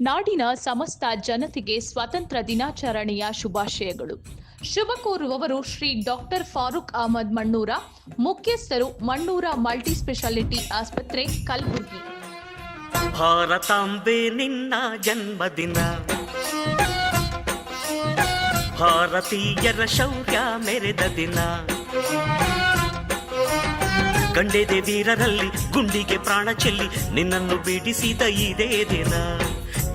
ನಾಡಿನ ಸಮಸ್ತ ಜನತೆಗೆ ಸ್ವಾತಂತ್ರ್ಯ ದಿನಾಚರಣೆಯ ಶುಭಾಶಯಗಳು. ಶುಭ ಕೋರುವವರು ಶ್ರೀ ಡಾಕ್ಟರ್ ಫಾರೂಕ್ ಅಹಮದ್ ಮಣ್ಣೂರ, ಮುಖ್ಯಸ್ಥರು ಮಣ್ಣೂರ ಮಲ್ಟಿ ಸ್ಪೆಷಾಲಿಟಿ ಆಸ್ಪತ್ರೆ, ಕಲಬುರಗಿ. ಭಾರತಾಂಬೆ ನಿನ್ನ ಜನ್ಮದಿನ. ಭಾರತೀಯರ ಶೌರ್ಯ ಮೆರೆದ ದಿನ. ಗಂಡೆದೆ ವೀರರಲ್ಲಿ ಗುಂಡಿಗೆ ಪ್ರಾಣ ಚೆಲ್ಲಿ ನಿನ್ನನ್ನು ಬಿಡಿಸಿದ ಇದೇ ದಿನ.